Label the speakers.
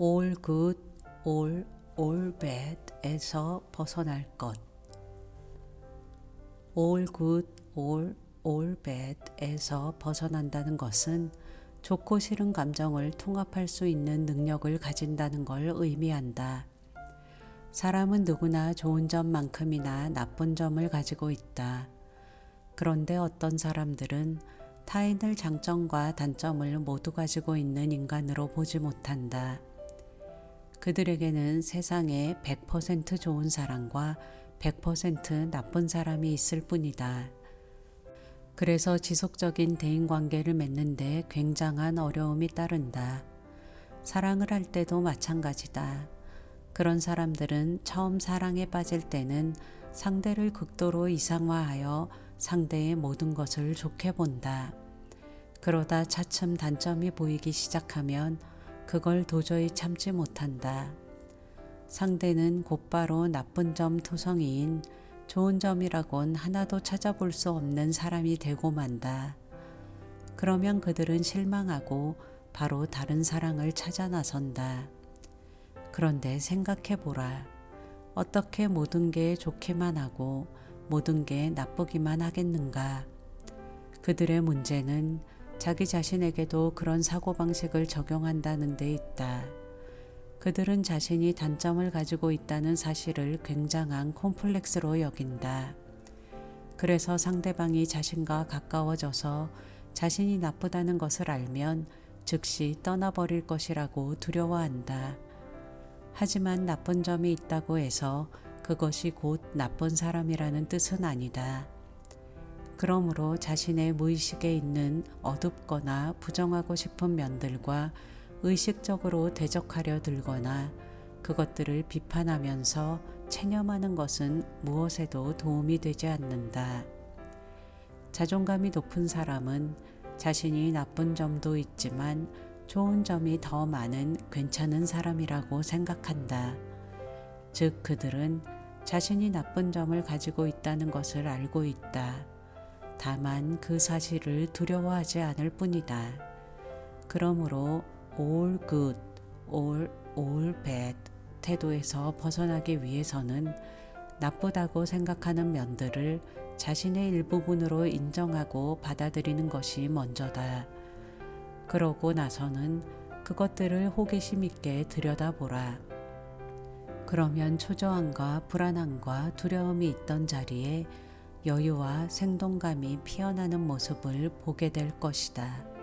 Speaker 1: all good, all, all bad에서 벗어날 것. all good, all, all bad에서 벗어난다는 것은 좋고 싫은 감정을 통합할 수 있는 능력을 가진다는 걸 의미한다. 사람은 누구나 좋은 점만큼이나 나쁜 점을 가지고 있다. 그런데 어떤 사람들은 타인을 장점과 단점을 모두 가지고 있는 인간으로 보지 못한다. 그들에게는 세상에 100% 좋은 사람과 100% 나쁜 사람이 있을 뿐이다. 그래서 지속적인 대인 관계를 맺는데 굉장한 어려움이 따른다. 사랑을 할 때도 마찬가지다. 그런 사람들은 처음 사랑에 빠질 때는 상대를 극도로 이상화하여 상대의 모든 것을 좋게 본다. 그러다 차츰 단점이 보이기 시작하면 그걸 도저히 참지 못한다. 상대는 곧바로 나쁜 점 토성이인 좋은 점이라곤 하나도 찾아볼 수 없는 사람이 되고 만다. 그러면 그들은 실망하고 바로 다른 사랑을 찾아 나선다. 그런데 생각해 보라. 어떻게 모든 게 좋게만 하고 모든 게 나쁘기만 하겠는가? 그들의 문제는 자기 자신에게도 그런 사고방식을 적용한다는 데 있다. 그들은 자신이 단점을 가지고 있다는 사실을 굉장한 콤플렉스로 여긴다. 그래서 상대방이 자신과 가까워져서 자신이 나쁘다는 것을 알면 즉시 떠나버릴 것이라고 두려워한다. 하지만 나쁜 점이 있다고 해서 그것이 곧 나쁜 사람이라는 뜻은 아니다. 그러므로 자신의 무의식에 있는 어둡거나 부정하고 싶은 면들과 의식적으로 대적하려 들거나 그것들을 비판하면서 체념하는 것은 무엇에도 도움이 되지 않는다. 자존감이 높은 사람은 자신이 나쁜 점도 있지만 좋은 점이 더 많은 괜찮은 사람이라고 생각한다. 즉, 그들은 자신이 나쁜 점을 가지고 있다는 것을 알고 있다. 다만 그 사실을 두려워하지 않을 뿐이다. 그러므로 all good, all, all bad 태도에서 벗어나기 위해서는 나쁘다고 생각하는 면들을 자신의 일부분으로 인정하고 받아들이는 것이 먼저다. 그러고 나서는 그것들을 호기심 있게 들여다보라. 그러면 초조함과 불안함과 두려움이 있던 자리에 여유와 생동감이 피어나는 모습을 보게 될 것이다.